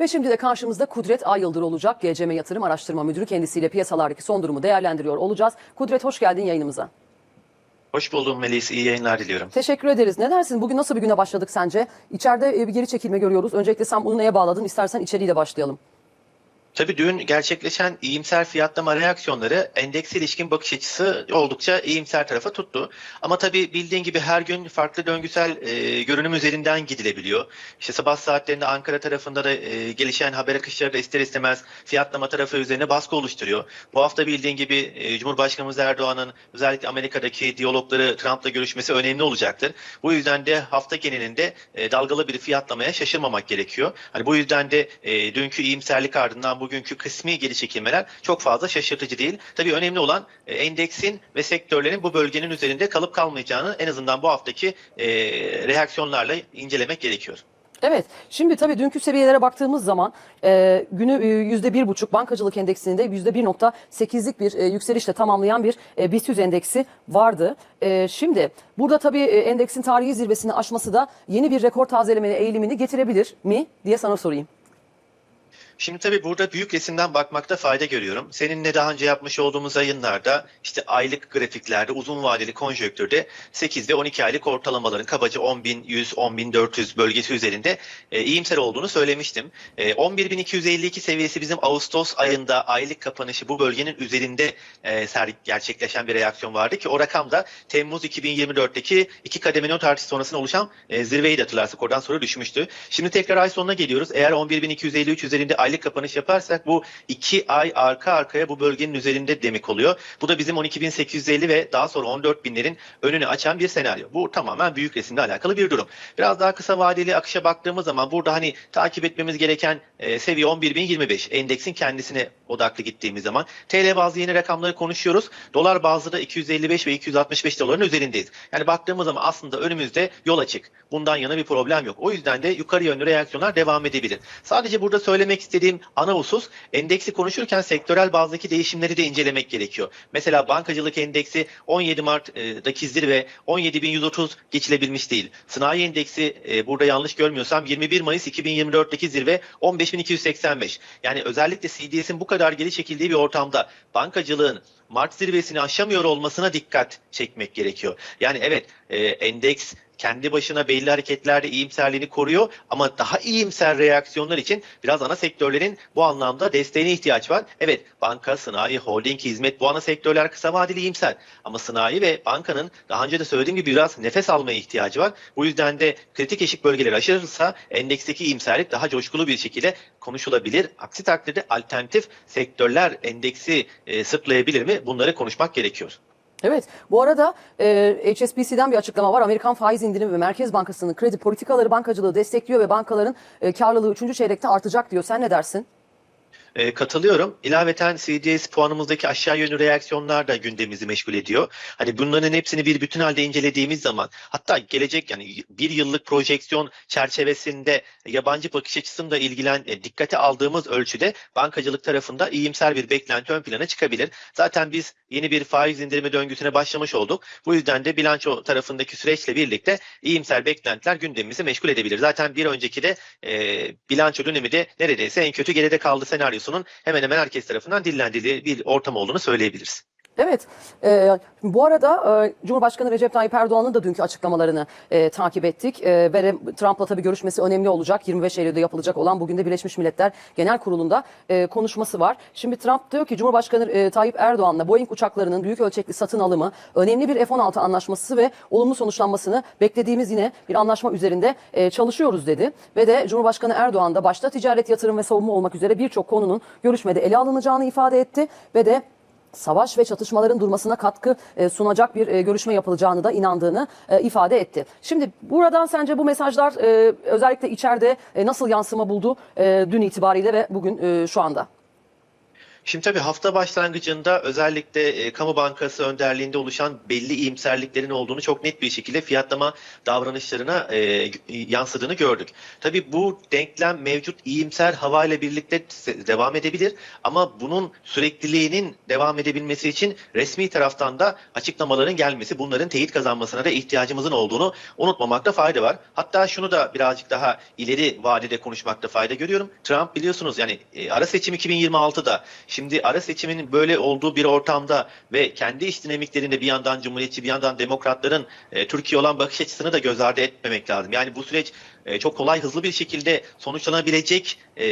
Ve şimdi de karşımızda Kudret Ayıldır olacak. GCM Yatırım Araştırma Müdürü kendisiyle piyasalardaki son durumu değerlendiriyor olacağız. Kudret hoş geldin yayınımıza. Hoş buldum Melis. İyi yayınlar diliyorum. Teşekkür ederiz. Ne dersin? Bugün nasıl bir güne başladık sence? İçeride e, bir geri çekilme görüyoruz. Öncelikle sen bunu neye bağladın? İstersen içeriğiyle başlayalım. Tabii dün gerçekleşen iyimser fiyatlama reaksiyonları endekse ilişkin bakış açısı oldukça iyimser tarafa tuttu. Ama tabii bildiğin gibi her gün farklı döngüsel e, görünüm üzerinden gidilebiliyor. İşte sabah saatlerinde Ankara tarafında da e, gelişen haber akışları da ister istemez fiyatlama tarafı üzerine baskı oluşturuyor. Bu hafta bildiğin gibi e, Cumhurbaşkanımız Erdoğan'ın özellikle Amerika'daki diyalogları Trump'la görüşmesi önemli olacaktır. Bu yüzden de hafta genelinde e, dalgalı bir fiyatlamaya şaşırmamak gerekiyor. Hani bu yüzden de e, dünkü iyimserlik ardından bugünkü kısmi geri çekilmeler çok fazla şaşırtıcı değil. Tabii önemli olan e, endeksin ve sektörlerin bu bölgenin üzerinde kalıp kalmayacağını en azından bu haftaki e, reaksiyonlarla incelemek gerekiyor. Evet. Şimdi tabii dünkü seviyelere baktığımız zaman e, günü e, yüzde bir buçuk bankacılık endeksinde yüzde bir nokta sekizlik bir e, yükselişle tamamlayan bir e, BIST 100 endeksi vardı. E, şimdi burada tabii e, endeksin tarihi zirvesini aşması da yeni bir rekor tazeleme eğilimini getirebilir mi diye sana sorayım. Şimdi tabii burada büyük resimden bakmakta fayda görüyorum. Seninle daha önce yapmış olduğumuz yayınlarda işte aylık grafiklerde uzun vadeli konjöktürde 8 ve 12 aylık ortalamaların kabaca 10.100, 10.400 bölgesi üzerinde e, iyimser olduğunu söylemiştim. E, 11.252 seviyesi bizim Ağustos ayında aylık kapanışı bu bölgenin üzerinde e, gerçekleşen bir reaksiyon vardı ki o rakam da Temmuz 2024'teki iki kademe not artışı sonrasında oluşan e, zirveyi de hatırlarsak oradan sonra düşmüştü. Şimdi tekrar ay sonuna geliyoruz. Eğer 11.253 üzerinde aylık kapanış yaparsak bu iki ay arka arkaya bu bölgenin üzerinde demek oluyor. Bu da bizim 12.850 ve daha sonra 14.000'lerin önünü açan bir senaryo. Bu tamamen büyük resimle alakalı bir durum. Biraz daha kısa vadeli akışa baktığımız zaman burada hani takip etmemiz gereken e, seviye 11.025 endeksin kendisine odaklı gittiğimiz zaman TL bazlı yeni rakamları konuşuyoruz. Dolar bazlı da 255 ve 265 doların üzerindeyiz. Yani baktığımız zaman aslında önümüzde yol açık. Bundan yana bir problem yok. O yüzden de yukarı yönlü reaksiyonlar devam edebilir. Sadece burada söylemek istediğim ana husus endeksi konuşurken sektörel bazdaki değişimleri de incelemek gerekiyor. Mesela bankacılık endeksi 17 Mart'daki zirve 17.130 geçilebilmiş değil. Sanayi endeksi e, burada yanlış görmüyorsam 21 Mayıs 2024'teki zirve 15.285. Yani özellikle CDS'in bu kadar geri çekildiği bir ortamda bankacılığın Mart zirvesini aşamıyor olmasına dikkat çekmek gerekiyor. Yani evet e, endeks kendi başına belli hareketlerde iyimserliğini koruyor ama daha iyimser reaksiyonlar için biraz ana sektörlerin bu anlamda desteğine ihtiyaç var. Evet banka, sanayi, holding, hizmet bu ana sektörler kısa vadeli iyimser ama sanayi ve bankanın daha önce de söylediğim gibi biraz nefes almaya ihtiyacı var. Bu yüzden de kritik eşik bölgeleri aşırırsa endeksteki iyimserlik daha coşkulu bir şekilde konuşulabilir. Aksi takdirde alternatif sektörler endeksi e, sırtlayabilir mi? Bunları konuşmak gerekiyor. Evet. Bu arada e, HSBC'den bir açıklama var. Amerikan faiz indirimi ve Merkez Bankası'nın kredi politikaları bankacılığı destekliyor ve bankaların e, karlılığı 3. çeyrekte artacak diyor. Sen ne dersin? E, katılıyorum. İlaveten CDS puanımızdaki aşağı yönlü reaksiyonlar da gündemimizi meşgul ediyor. Hani bunların hepsini bir bütün halde incelediğimiz zaman hatta gelecek yani bir yıllık projeksiyon çerçevesinde yabancı bakış açısını da ilgilen e, dikkate aldığımız ölçüde bankacılık tarafında iyimser bir beklenti ön plana çıkabilir. Zaten biz yeni bir faiz indirimi döngüsüne başlamış olduk. Bu yüzden de bilanço tarafındaki süreçle birlikte iyimser beklentiler gündemimizi meşgul edebilir. Zaten bir önceki de e, bilanço dönemi de neredeyse en kötü geride kaldı senaryosunun hemen hemen herkes tarafından dillendirildiği bir ortam olduğunu söyleyebiliriz. Evet. E, bu arada e, Cumhurbaşkanı Recep Tayyip Erdoğan'ın da dünkü açıklamalarını e, takip ettik. E, ve Trump'la tabii görüşmesi önemli olacak. 25 Eylül'de yapılacak olan bugün de Birleşmiş Milletler Genel Kurulu'nda e, konuşması var. Şimdi Trump diyor ki Cumhurbaşkanı e, Tayyip Erdoğan'la Boeing uçaklarının büyük ölçekli satın alımı, önemli bir F-16 anlaşması ve olumlu sonuçlanmasını beklediğimiz yine bir anlaşma üzerinde e, çalışıyoruz dedi. Ve de Cumhurbaşkanı Erdoğan da başta ticaret, yatırım ve savunma olmak üzere birçok konunun görüşmede ele alınacağını ifade etti. Ve de savaş ve çatışmaların durmasına katkı e, sunacak bir e, görüşme yapılacağını da inandığını e, ifade etti. Şimdi buradan sence bu mesajlar özellikle içeride nasıl yansıma buldu dün itibariyle ve bugün şu anda? Şimdi tabii hafta başlangıcında özellikle e, kamu bankası önderliğinde oluşan belli iyimserliklerin olduğunu çok net bir şekilde fiyatlama davranışlarına e, yansıdığını gördük. Tabii bu denklem mevcut iyimser havayla birlikte devam edebilir ama bunun sürekliliğinin devam edebilmesi için resmi taraftan da açıklamaların gelmesi, bunların teyit kazanmasına da ihtiyacımızın olduğunu unutmamakta fayda var. Hatta şunu da birazcık daha ileri vadede konuşmakta fayda görüyorum. Trump biliyorsunuz yani e, ara seçim 2026'da Şimdi ara seçimin böyle olduğu bir ortamda ve kendi iç dinamiklerinde bir yandan Cumhuriyetçi bir yandan Demokratların e, Türkiye olan bakış açısını da göz ardı etmemek lazım. Yani bu süreç e, çok kolay hızlı bir şekilde sonuçlanabilecek e,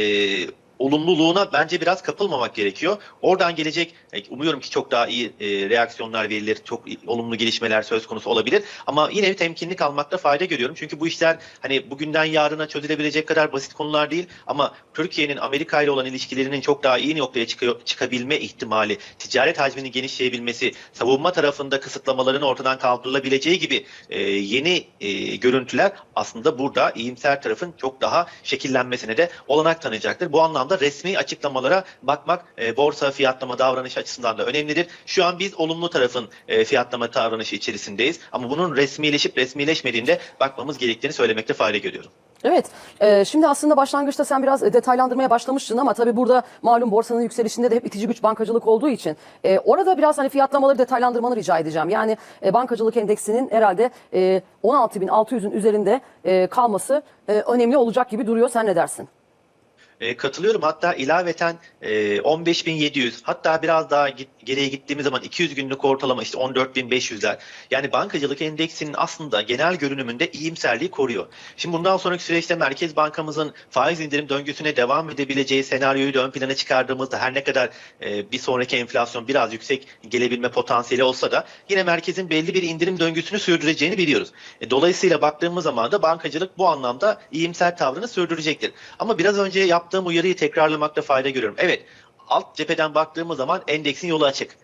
olumluluğuna bence biraz kapılmamak gerekiyor. Oradan gelecek e, umuyorum ki çok daha iyi e, reaksiyonlar verilir, çok olumlu gelişmeler söz konusu olabilir. Ama yine bir temkinli kalmakta fayda görüyorum. Çünkü bu işler hani bugünden yarına çözülebilecek kadar basit konular değil. Ama Türkiye'nin Amerika ile olan ilişkilerinin çok daha iyi noktaya çıkıyor, çıkabilme ihtimali, ticaret hacminin genişleyebilmesi, savunma tarafında kısıtlamaların ortadan kaldırılabileceği gibi e, yeni e, görüntüler aslında burada iyimser tarafın çok daha şekillenmesine de olanak tanıyacaktır. Bu anlamda resmi açıklamalara bakmak e, borsa fiyatlama davranışı açısından da önemlidir. Şu an biz olumlu tarafın e, fiyatlama davranışı içerisindeyiz ama bunun resmileşip resmileşmediğinde bakmamız gerektiğini söylemekte fayda görüyorum. Evet, e, şimdi aslında başlangıçta sen biraz e, detaylandırmaya başlamıştın ama tabii burada malum borsanın yükselişinde de hep itici güç bankacılık olduğu için e, orada biraz hani fiyatlamaları detaylandırmanı rica edeceğim. Yani e, bankacılık endeksinin herhalde e, 16.600'ün üzerinde e, kalması e, önemli olacak gibi duruyor. Sen ne dersin? E, katılıyorum. Hatta ilaveten e, 15.700 hatta biraz daha git, geriye gittiğimiz zaman 200 günlük ortalama işte 14.500'ler. Yani bankacılık endeksinin aslında genel görünümünde iyimserliği koruyor. Şimdi bundan sonraki süreçte Merkez Bankamızın faiz indirim döngüsüne devam edebileceği senaryoyu da ön plana çıkardığımızda her ne kadar e, bir sonraki enflasyon biraz yüksek gelebilme potansiyeli olsa da yine merkezin belli bir indirim döngüsünü sürdüreceğini biliyoruz. E, dolayısıyla baktığımız zaman da bankacılık bu anlamda iyimser tavrını sürdürecektir. Ama biraz önce yaptığım uyarıyı tekrarlamakta fayda görüyorum. Evet alt cepheden baktığımız zaman endeksin yolu açık.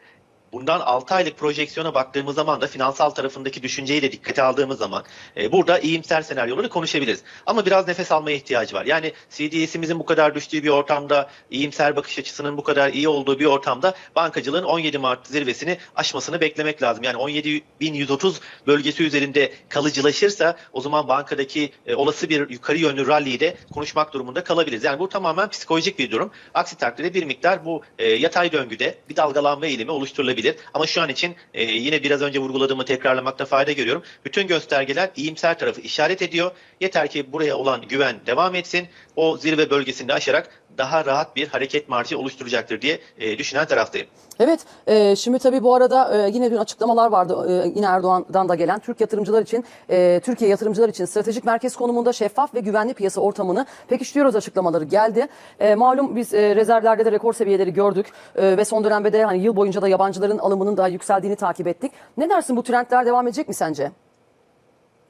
Bundan 6 aylık projeksiyona baktığımız zaman da finansal tarafındaki düşünceyi de dikkate aldığımız zaman e, burada iyimser senaryoları konuşabiliriz. Ama biraz nefes almaya ihtiyacı var. Yani CDS'imizin bu kadar düştüğü bir ortamda, iyimser bakış açısının bu kadar iyi olduğu bir ortamda bankacılığın 17 Mart zirvesini aşmasını beklemek lazım. Yani 17.130 bölgesi üzerinde kalıcılaşırsa o zaman bankadaki e, olası bir yukarı yönlü rally'yi de konuşmak durumunda kalabiliriz. Yani bu tamamen psikolojik bir durum. Aksi takdirde bir miktar bu e, yatay döngüde bir dalgalanma eğilimi oluşturulabilir. Ama şu an için e, yine biraz önce vurguladığımı tekrarlamakta fayda görüyorum. Bütün göstergeler iyimser tarafı işaret ediyor. Yeter ki buraya olan güven devam etsin. O zirve bölgesini aşarak daha rahat bir hareket marjı oluşturacaktır diye e, düşünen taraftayım. Evet, e, şimdi tabii bu arada e, yine dün açıklamalar vardı e, yine Erdoğan'dan da gelen Türk yatırımcılar için, e, Türkiye yatırımcılar için stratejik merkez konumunda şeffaf ve güvenli piyasa ortamını pekiştiriyoruz açıklamaları geldi. E, malum biz e, rezervlerde de rekor seviyeleri gördük e, ve son dönemde de hani yıl boyunca da yabancıların alımının da yükseldiğini takip ettik. Ne dersin bu trendler devam edecek mi sence?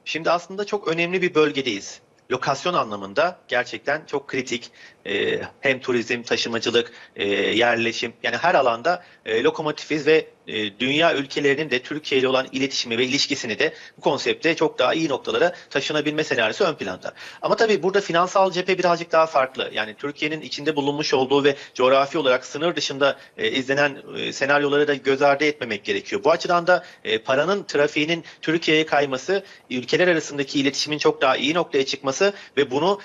Şimdi aslında çok önemli bir bölgedeyiz. Lokasyon anlamında gerçekten çok kritik. Ee, hem turizm, taşımacılık, e, yerleşim yani her alanda e, lokomotifiz ve e, dünya ülkelerinin de Türkiye ile olan iletişimi ve ilişkisini de bu konsepte çok daha iyi noktalara taşınabilme senaryosu ön planda. Ama tabii burada finansal cephe birazcık daha farklı. Yani Türkiye'nin içinde bulunmuş olduğu ve coğrafi olarak sınır dışında e, izlenen e, senaryoları da göz ardı etmemek gerekiyor. Bu açıdan da e, paranın trafiğinin Türkiye'ye kayması, ülkeler arasındaki iletişimin çok daha iyi noktaya çıkması ve bunu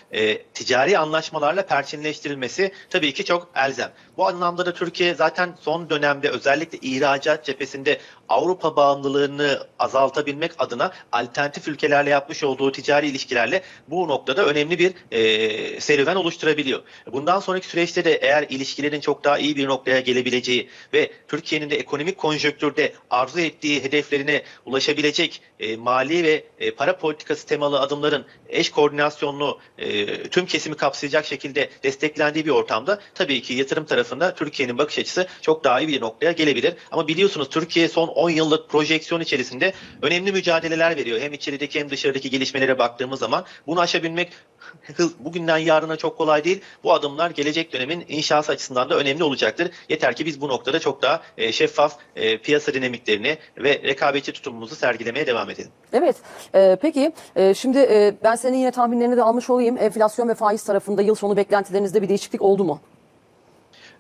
ticari anlaşmalarla perçinleştirilmesi tabii ki çok elzem. Bu anlamda da Türkiye zaten son dönemde özellikle ihracat cephesinde Avrupa bağımlılığını azaltabilmek adına alternatif ülkelerle yapmış olduğu ticari ilişkilerle bu noktada önemli bir e, serüven oluşturabiliyor. Bundan sonraki süreçte de eğer ilişkilerin çok daha iyi bir noktaya gelebileceği ve Türkiye'nin de ekonomik konjonktürde arzu ettiği hedeflerine ulaşabilecek e, mali ve e, para politikası temalı adımların eş koordinasyonlu e, tüm kesimi kapsayacak şekilde desteklendiği bir ortamda tabii ki yatırım tarafında Türkiye'nin bakış açısı çok daha iyi bir noktaya gelebilir. Ama biliyorsunuz Türkiye son 10 yıllık projeksiyon içerisinde önemli mücadeleler veriyor. Hem içerideki hem dışarıdaki gelişmelere baktığımız zaman bunu aşabilmek bugünden yarına çok kolay değil. Bu adımlar gelecek dönemin inşası açısından da önemli olacaktır. Yeter ki biz bu noktada çok daha e, şeffaf e, piyasa dinamiklerini ve rekabetçi tutumumuzu sergilemeye devam edelim. Evet. e, peki e, şimdi e, ben senin yine tahminlerini de almış olayım. Enflasyon ve faiz tarafında yıl sonu beklentilerinizde bir değişiklik oldu mu?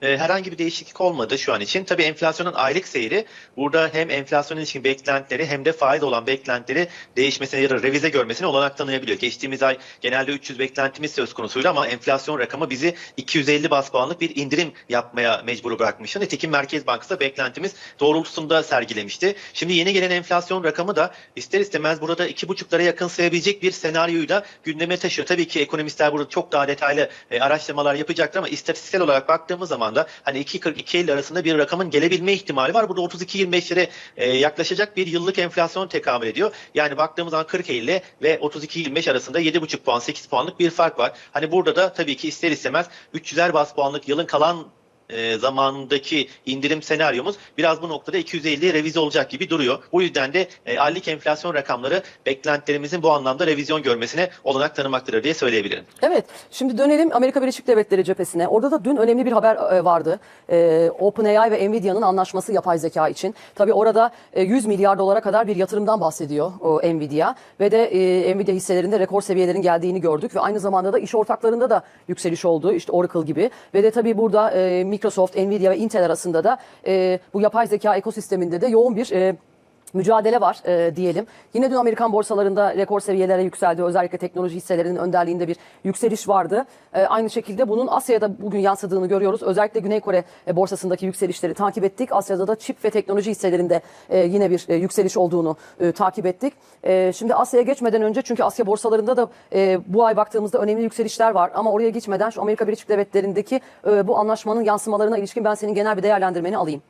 E, herhangi bir değişiklik olmadı şu an için. Tabii enflasyonun aylık seyri burada hem enflasyonun ilişkin beklentileri hem de faiz olan beklentileri değişmesine ya da revize görmesine olanak tanıyabiliyor. Geçtiğimiz ay genelde 300 beklentimiz söz konusuydu ama enflasyon rakamı bizi 250 bas puanlık bir indirim yapmaya mecbur bırakmıştı. Nitekim Merkez Bankası beklentimiz doğrultusunda sergilemişti. Şimdi yeni gelen enflasyon rakamı da ister istemez burada 2,5'lara yakın sayabilecek bir senaryoyu da gündeme taşıyor. Tabii ki ekonomistler burada çok daha detaylı e, araştırmalar yapacaktır ama istatistiksel olarak baktığımız zaman da hani 2.40-2.50 arasında bir rakamın gelebilme ihtimali var. Burada 32-25'lere e, yaklaşacak bir yıllık enflasyon tekamül ediyor. Yani baktığımız zaman 40-50 ve 32-25 arasında 7,5 puan 8 puanlık bir fark var. Hani burada da tabii ki ister istemez 300'er bas puanlık yılın kalan e, zamanındaki indirim senaryomuz biraz bu noktada 250'ye revize olacak gibi duruyor. Bu yüzden de e, aylık enflasyon rakamları beklentilerimizin bu anlamda revizyon görmesine olanak tanımaktadır diye söyleyebilirim. Evet, şimdi dönelim Amerika Birleşik Devletleri cephesine. Orada da dün önemli bir haber e, vardı. E, OpenAI ve Nvidia'nın anlaşması yapay zeka için. Tabii orada e, 100 milyar dolara kadar bir yatırımdan bahsediyor o Nvidia. Ve de e, Nvidia hisselerinde rekor seviyelerin geldiğini gördük. Ve aynı zamanda da iş ortaklarında da yükseliş oldu. İşte Oracle gibi. Ve de tabii burada e, Microsoft, Nvidia ve Intel arasında da e, bu yapay zeka ekosisteminde de yoğun bir... E, mücadele var e, diyelim. Yine dün Amerikan borsalarında rekor seviyelere yükseldi. Özellikle teknoloji hisselerinin önderliğinde bir yükseliş vardı. E, aynı şekilde bunun Asya'da bugün yansıdığını görüyoruz. Özellikle Güney Kore e, borsasındaki yükselişleri takip ettik. Asya'da da çip ve teknoloji hisselerinde e, yine bir e, yükseliş olduğunu e, takip ettik. E, şimdi Asya'ya geçmeden önce çünkü Asya borsalarında da e, bu ay baktığımızda önemli yükselişler var. Ama oraya geçmeden şu Amerika Birleşik Devletleri'ndeki e, bu anlaşmanın yansımalarına ilişkin ben senin genel bir değerlendirmeni alayım.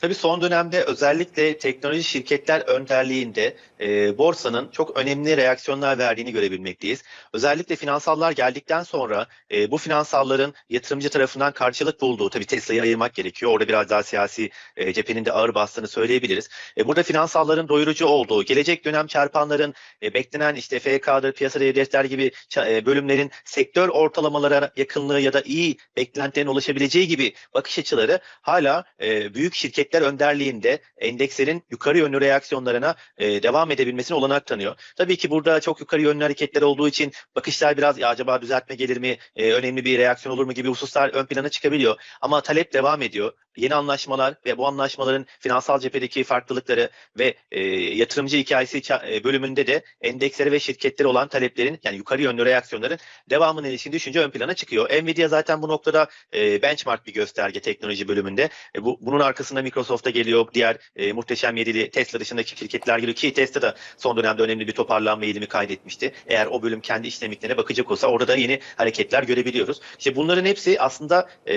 Tabii son dönemde özellikle teknoloji şirketler önderliğinde e, borsanın çok önemli reaksiyonlar verdiğini görebilmekteyiz. Özellikle finansallar geldikten sonra e, bu finansalların yatırımcı tarafından karşılık bulduğu, tabii Tesla'yı ayırmak gerekiyor. Orada biraz daha siyasi e, cephenin de ağır bastığını söyleyebiliriz. E, burada finansalların doyurucu olduğu, gelecek dönem çarpanların e, beklenen işte FK'dır, piyasa değerler gibi e, bölümlerin sektör ortalamalara yakınlığı ya da iyi beklentilerin ulaşabileceği gibi bakış açıları hala e, büyük şirketler önderliğinde endekslerin yukarı yönlü reaksiyonlarına e, devam edebilmesine olanak tanıyor. Tabii ki burada çok yukarı yönlü hareketler olduğu için bakışlar biraz ya acaba düzeltme gelir mi, e, önemli bir reaksiyon olur mu gibi hususlar ön plana çıkabiliyor. Ama talep devam ediyor. Yeni anlaşmalar ve bu anlaşmaların finansal cephedeki farklılıkları ve e, yatırımcı hikayesi e, bölümünde de endekslere ve şirketlere olan taleplerin yani yukarı yönlü reaksiyonların devamına ilişkin düşünce ön plana çıkıyor. Nvidia zaten bu noktada e, benchmark bir gösterge teknoloji bölümünde. E, bu, bunun arkasında Microsoft'a geliyor. Diğer e, muhteşem yedili Tesla dışındaki şirketler geliyor ki Tesla da son dönemde önemli bir toparlanma eğilimi kaydetmişti. Eğer o bölüm kendi iş dinamiklerine bakacak olsa orada da yeni hareketler görebiliyoruz. İşte bunların hepsi aslında e,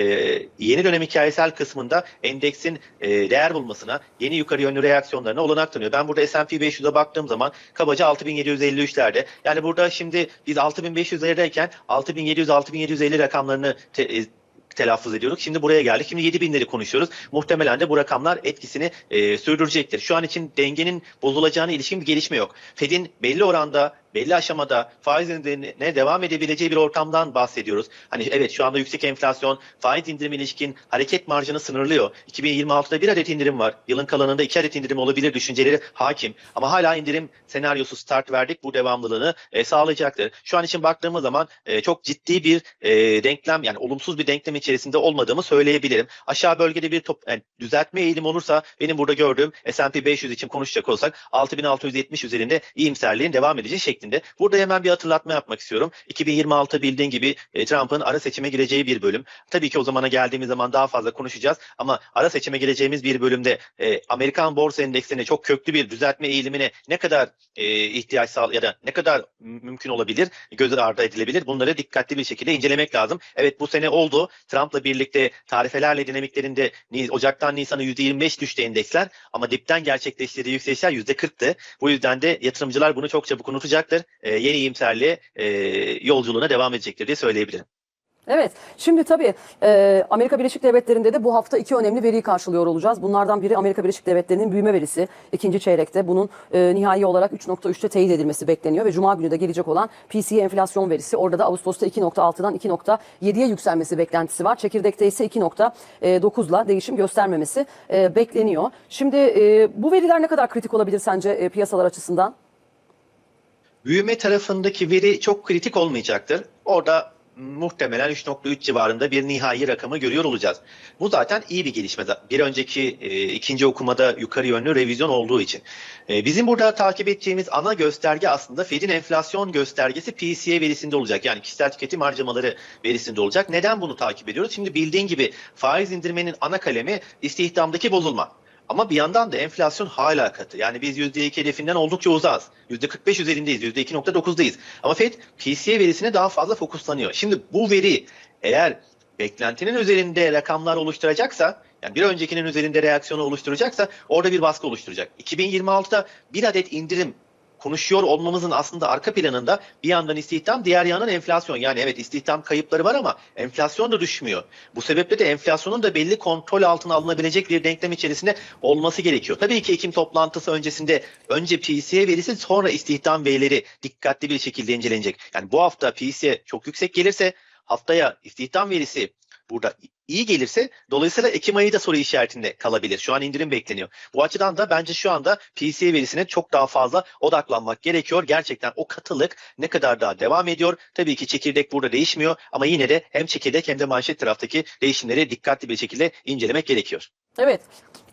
yeni dönem hikayesel kısmında endeksin e, değer bulmasına, yeni yukarı yönlü reaksiyonlarına olanak tanıyor. Ben burada S&P 500'e baktığım zaman kabaca 6753'lerde. Yani burada şimdi biz 6500'lerdeyken 6700-6750 rakamlarını te- e, telaffuz ediyorduk. Şimdi buraya geldik. Şimdi 7000'leri konuşuyoruz. Muhtemelen de bu rakamlar etkisini e, sürdürecektir. Şu an için dengenin bozulacağına ilişkin bir gelişme yok. Fed'in belli oranda belli aşamada faiz indirimine devam edebileceği bir ortamdan bahsediyoruz. Hani evet şu anda yüksek enflasyon faiz indirimi ilişkin hareket marjını sınırlıyor. 2026'da bir adet indirim var. Yılın kalanında iki adet indirim olabilir düşünceleri hakim. Ama hala indirim senaryosu start verdik. Bu devamlılığını e, sağlayacaktır. Şu an için baktığımız zaman e, çok ciddi bir e, denklem yani olumsuz bir denklem içerisinde olmadığımı söyleyebilirim. Aşağı bölgede bir top, yani düzeltme eğilim olursa benim burada gördüğüm S&P 500 için konuşacak olsak 6670 üzerinde iyimserliğin devam edeceği şeklinde. Burada hemen bir hatırlatma yapmak istiyorum. 2026 bildiğin gibi e, Trump'ın ara seçime gireceği bir bölüm. Tabii ki o zamana geldiğimiz zaman daha fazla konuşacağız ama ara seçime gireceğimiz bir bölümde e, Amerikan borsa endeksine çok köklü bir düzeltme eğilimine ne kadar e, ihtiyaç sağ ya da ne kadar mü- mümkün olabilir, göz ardı edilebilir. Bunları dikkatli bir şekilde incelemek lazım. Evet bu sene oldu. Trump'la birlikte tarifelerle dinamiklerinde Ocak'tan Nisan'a %25 düştü endeksler ama dipten gerçekleştirdiği yükselişler %40'tı. Bu yüzden de yatırımcılar bunu çok çabuk unutacaktır. E, yeni iyimserliğe e, yolculuğuna devam edecektir diye söyleyebilirim. Evet, şimdi tabii e, Amerika Birleşik Devletleri'nde de bu hafta iki önemli veriyi karşılıyor olacağız. Bunlardan biri Amerika Birleşik Devletleri'nin büyüme verisi ikinci çeyrekte. Bunun e, nihai olarak 3.3'te teyit edilmesi bekleniyor ve Cuma günü de gelecek olan PCE enflasyon verisi. Orada da Ağustos'ta 2.6'dan 2.7'ye yükselmesi beklentisi var. Çekirdekte ise 2.9'la değişim göstermemesi e, bekleniyor. Şimdi e, bu veriler ne kadar kritik olabilir sence e, piyasalar açısından? Büyüme tarafındaki veri çok kritik olmayacaktır. Orada muhtemelen 3.3 civarında bir nihai rakamı görüyor olacağız. Bu zaten iyi bir gelişme. Bir önceki e, ikinci okumada yukarı yönlü revizyon olduğu için. E, bizim burada takip edeceğimiz ana gösterge aslında Fed'in enflasyon göstergesi PCE verisinde olacak. Yani kişisel tüketim harcamaları verisinde olacak. Neden bunu takip ediyoruz? Şimdi bildiğin gibi faiz indirmenin ana kalemi istihdamdaki bozulma. Ama bir yandan da enflasyon hala katı. Yani biz %2 hedefinden oldukça uzağız. %45 üzerindeyiz, %2.9'dayız. Ama FED PCE verisine daha fazla fokuslanıyor. Şimdi bu veri eğer beklentinin üzerinde rakamlar oluşturacaksa, yani bir öncekinin üzerinde reaksiyonu oluşturacaksa orada bir baskı oluşturacak. 2026'da bir adet indirim konuşuyor olmamızın aslında arka planında bir yandan istihdam, diğer yandan enflasyon. Yani evet istihdam kayıpları var ama enflasyon da düşmüyor. Bu sebeple de enflasyonun da belli kontrol altına alınabilecek bir denklem içerisinde olması gerekiyor. Tabii ki Ekim toplantısı öncesinde önce PCE verisi sonra istihdam verileri dikkatli bir şekilde incelenecek. Yani bu hafta PCE çok yüksek gelirse haftaya istihdam verisi burada iyi gelirse dolayısıyla Ekim ayı da soru işaretinde kalabilir. Şu an indirim bekleniyor. Bu açıdan da bence şu anda PCE verisine çok daha fazla odaklanmak gerekiyor. Gerçekten o katılık ne kadar daha devam ediyor. Tabii ki çekirdek burada değişmiyor ama yine de hem çekirdek hem de manşet taraftaki değişimleri dikkatli bir şekilde incelemek gerekiyor. Evet.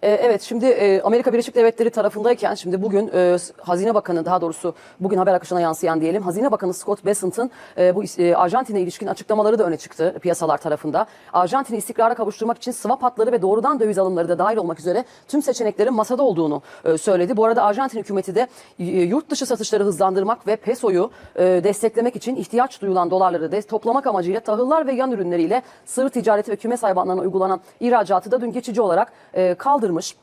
Ee, evet şimdi e, Amerika Birleşik Devletleri tarafındayken şimdi bugün e, Hazine Bakanı daha doğrusu bugün haber akışına yansıyan diyelim Hazine Bakanı Scott Bessent'ın e, bu e, Arjantin'e ilişkin açıklamaları da öne çıktı piyasalar tarafında. Arjantin'i istikrara kavuşturmak için swap hatları ve doğrudan döviz alımları da dahil olmak üzere tüm seçeneklerin masada olduğunu e, söyledi. Bu arada Arjantin hükümeti de e, yurt dışı satışları hızlandırmak ve pesoyu e, desteklemek için ihtiyaç duyulan dolarları de toplamak amacıyla tahıllar ve yan ürünleriyle sığır ticareti ve kümes hayvanlarına uygulanan ihracatı da dün geçici olarak kaldırmış.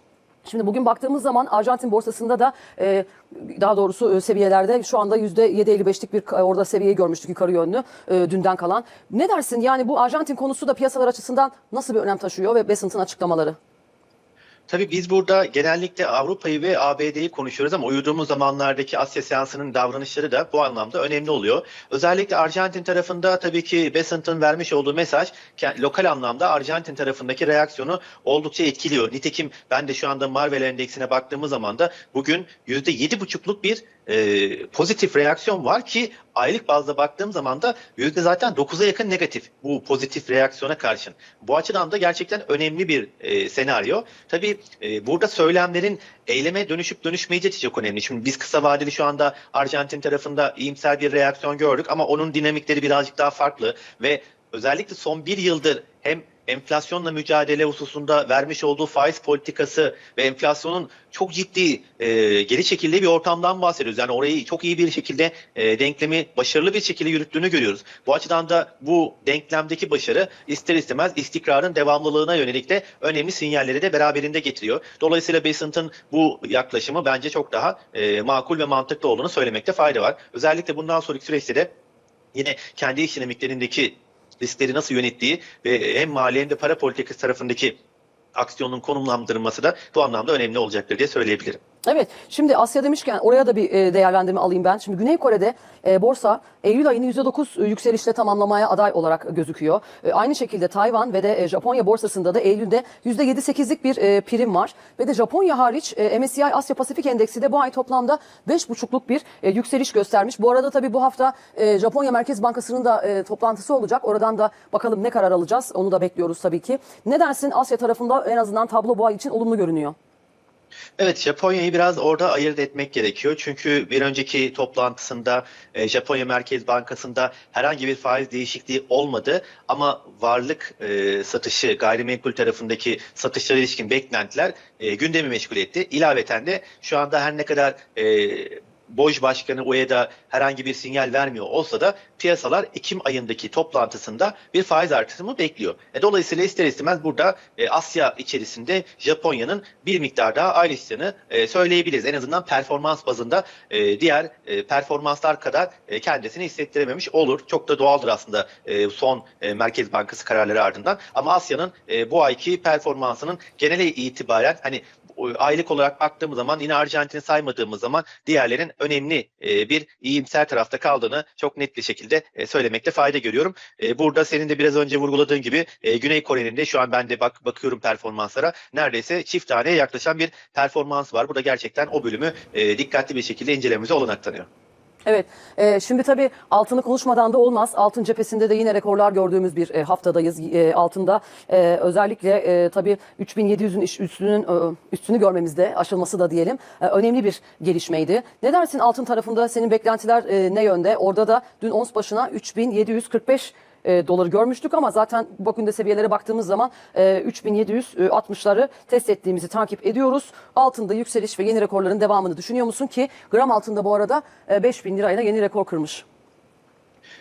Şimdi bugün baktığımız zaman Arjantin borsasında da e, daha doğrusu e, seviyelerde şu anda %7.55'lik bir e, orada seviyeyi görmüştük yukarı yönlü e, dünden kalan. Ne dersin yani bu Arjantin konusu da piyasalar açısından nasıl bir önem taşıyor ve Bessent'ın açıklamaları? Tabii biz burada genellikle Avrupa'yı ve ABD'yi konuşuyoruz ama uyuduğumuz zamanlardaki Asya seansının davranışları da bu anlamda önemli oluyor. Özellikle Arjantin tarafında tabii ki Besant'ın vermiş olduğu mesaj lokal anlamda Arjantin tarafındaki reaksiyonu oldukça etkiliyor. Nitekim ben de şu anda Marvel Endeksine baktığımız zaman da bugün %7,5'luk bir e, pozitif reaksiyon var ki aylık bazda baktığım zaman da yüzde zaten 9'a yakın negatif bu pozitif reaksiyona karşın. Bu açıdan da gerçekten önemli bir e, senaryo. Tabii e, burada söylemlerin eyleme dönüşüp dönüşmeyeceği çok önemli. Şimdi biz kısa vadeli şu anda Arjantin tarafında iyimser bir reaksiyon gördük ama onun dinamikleri birazcık daha farklı ve özellikle son bir yıldır hem enflasyonla mücadele hususunda vermiş olduğu faiz politikası ve enflasyonun çok ciddi e, geri çekildiği bir ortamdan bahsediyoruz. Yani orayı çok iyi bir şekilde e, denklemi başarılı bir şekilde yürüttüğünü görüyoruz. Bu açıdan da bu denklemdeki başarı ister istemez istikrarın devamlılığına yönelik de önemli sinyalleri de beraberinde getiriyor. Dolayısıyla Besant'ın bu yaklaşımı bence çok daha e, makul ve mantıklı olduğunu söylemekte fayda var. Özellikle bundan sonraki süreçte de yine kendi iş dinamiklerindeki riskleri nasıl yönettiği ve hem mali hem de para politikası tarafındaki aksiyonun konumlandırılması da bu anlamda önemli olacaktır diye söyleyebilirim. Evet şimdi Asya demişken oraya da bir e, değerlendirme alayım ben. Şimdi Güney Kore'de e, borsa Eylül ayını %9 yükselişle tamamlamaya aday olarak gözüküyor. E, aynı şekilde Tayvan ve de e, Japonya borsasında da Eylül'de %7-8'lik bir e, prim var. Ve de Japonya hariç e, MSCI Asya Pasifik Endeksi de bu ay toplamda 5,5'luk bir e, yükseliş göstermiş. Bu arada tabii bu hafta e, Japonya Merkez Bankası'nın da e, toplantısı olacak. Oradan da bakalım ne karar alacağız. Onu da bekliyoruz tabii ki. Ne dersin Asya tarafında en azından tablo bu ay için olumlu görünüyor. Evet Japonya'yı biraz orada ayırt etmek gerekiyor. Çünkü bir önceki toplantısında e, Japonya Merkez Bankası'nda herhangi bir faiz değişikliği olmadı. Ama varlık e, satışı, gayrimenkul tarafındaki satışlara ilişkin beklentiler e, gündemi meşgul etti. İlaveten de şu anda her ne kadar e, BOJ Başkanı UEDA herhangi bir sinyal vermiyor olsa da piyasalar Ekim ayındaki toplantısında bir faiz artırımı bekliyor. E, dolayısıyla ister istemez burada e, Asya içerisinde Japonya'nın bir miktar daha ayrıştığını e, söyleyebiliriz. En azından performans bazında e, diğer e, performanslar kadar e, kendisini hissettirememiş olur. Çok da doğaldır aslında e, son e, Merkez Bankası kararları ardından. Ama Asya'nın e, bu ayki performansının genele itibaren hani aylık olarak baktığımız zaman yine Arjantin'i saymadığımız zaman diğerlerin önemli e, bir iyimser tarafta kaldığını çok net bir şekilde e, söylemekte fayda görüyorum. E, burada senin de biraz önce vurguladığın gibi Güney Kore'nin de şu an ben de bak bakıyorum performanslara neredeyse çift taneye yaklaşan bir performans var. Bu da gerçekten o bölümü dikkatli bir şekilde incelememize olanak tanıyor. Evet, e, şimdi tabii altını konuşmadan da olmaz. Altın cephesinde de yine rekorlar gördüğümüz bir e, haftadayız. E, altında e, özellikle e, tabii 3700'ün iş- üstünün e, üstünü görmemizde aşılması da diyelim e, önemli bir gelişmeydi. Ne dersin altın tarafında senin beklentiler e, ne yönde? Orada da dün ons başına 3745 e, doları görmüştük ama zaten bugün de seviyelere baktığımız zaman e, 3760'ları test ettiğimizi takip ediyoruz. Altında yükseliş ve yeni rekorların devamını düşünüyor musun ki gram altında bu arada e, 5000 lirayla yeni rekor kırmış.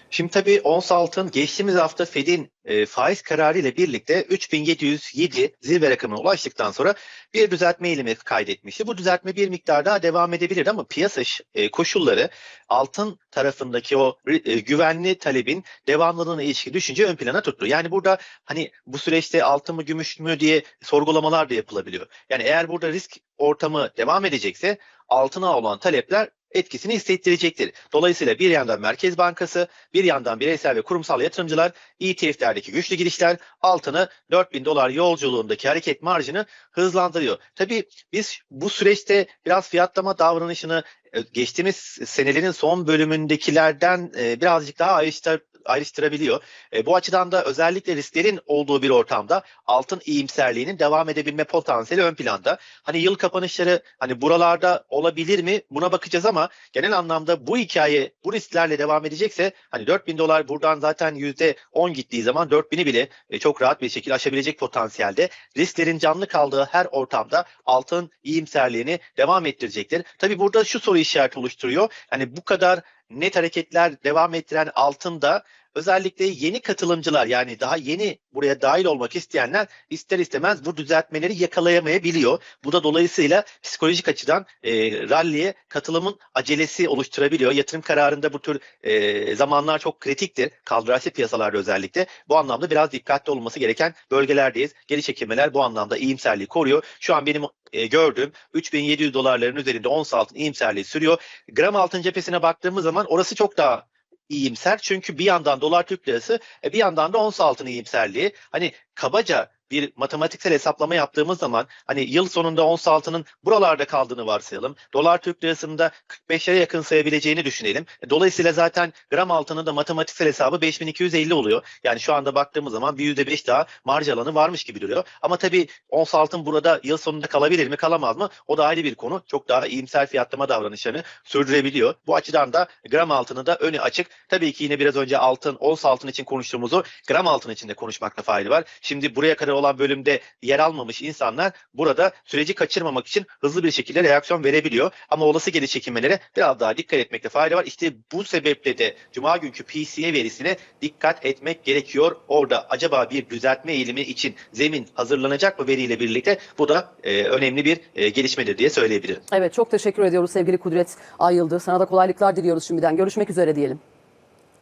Şimdi tabii ons altın geçtiğimiz hafta Fed'in e, faiz kararı ile birlikte 3707 zirve rakamına ulaştıktan sonra bir düzeltme eğilimi kaydetmişti. Bu düzeltme bir miktar daha devam edebilir ama piyasa e, koşulları altın tarafındaki o e, güvenli talebin devamlılığına ilişkin düşünce ön plana tuttu. Yani burada hani bu süreçte altın mı gümüş mü diye sorgulamalar da yapılabiliyor. Yani eğer burada risk ortamı devam edecekse altına olan talepler etkisini hissettirecektir. Dolayısıyla bir yandan Merkez Bankası, bir yandan bireysel ve kurumsal yatırımcılar ETF'lerdeki güçlü girişler altını 4000 dolar yolculuğundaki hareket marjını hızlandırıyor. Tabii biz bu süreçte biraz fiyatlama davranışını e, geçtiğimiz senelerin son bölümündekilerden e, birazcık daha ayrıştır, ayrıştırabiliyor. E, Bu açıdan da özellikle risklerin olduğu bir ortamda altın iyimserliğinin devam edebilme potansiyeli ön planda. Hani yıl kapanışları hani buralarda olabilir mi? Buna bakacağız ama genel anlamda bu hikaye bu risklerle devam edecekse hani 4000 dolar buradan zaten %10 gittiği zaman 4000'i bile e, çok rahat bir şekilde aşabilecek potansiyelde. Risklerin canlı kaldığı her ortamda altın iyimserliğini devam ettirecektir. Tabii burada şu soru işareti oluşturuyor. Hani bu kadar net hareketler devam ettiren altında özellikle yeni katılımcılar yani daha yeni buraya dahil olmak isteyenler ister istemez bu düzeltmeleri yakalayamayabiliyor. Bu da dolayısıyla psikolojik açıdan e, ralliye katılımın acelesi oluşturabiliyor. Yatırım kararında bu tür e, zamanlar çok kritiktir. Kaldıraçlı piyasalarda özellikle. Bu anlamda biraz dikkatli olması gereken bölgelerdeyiz. Geri çekilmeler bu anlamda iyimserliği koruyor. Şu an benim e, gördüğüm 3700 dolarların üzerinde ons altın iyimserliği sürüyor. Gram altın cephesine baktığımız zaman orası çok daha iyimser. Çünkü bir yandan dolar Türk lirası e, bir yandan da ons altın iyimserliği. Hani kabaca bir matematiksel hesaplama yaptığımız zaman hani yıl sonunda ons altının buralarda kaldığını varsayalım. Dolar Türk lirasında 45'lere yakın sayabileceğini düşünelim. E, Dolayısıyla zaten gram altının da matematiksel hesabı 5250 oluyor. Yani şu anda baktığımız zaman bir %5 daha marj alanı varmış gibi duruyor. Ama tabii ons altın burada yıl sonunda kalabilir mi kalamaz mı? O da ayrı bir konu. Çok daha iyimser fiyatlama davranışlarını sürdürebiliyor. Bu açıdan da gram altını da önü açık. Tabii ki yine biraz önce altın, ons altın için konuştuğumuzu gram altın için de konuşmakta fayda var. Şimdi buraya kadar olan bölümde yer almamış insanlar burada süreci kaçırmamak için hızlı bir şekilde reaksiyon verebiliyor. Ama olası geri çekilmelere biraz daha dikkat etmekte fayda var. İşte bu sebeple de Cuma günkü PCE verisine dikkat etmek gerekiyor. Orada acaba bir düzeltme eğilimi için zemin hazırlanacak mı veriyle birlikte? Bu da e, önemli bir e, gelişmedir diye söyleyebilirim. Evet çok teşekkür ediyoruz sevgili Kudret Ayıldı. Sana da kolaylıklar diliyoruz şimdiden. Görüşmek üzere diyelim.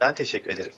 Ben teşekkür ederim.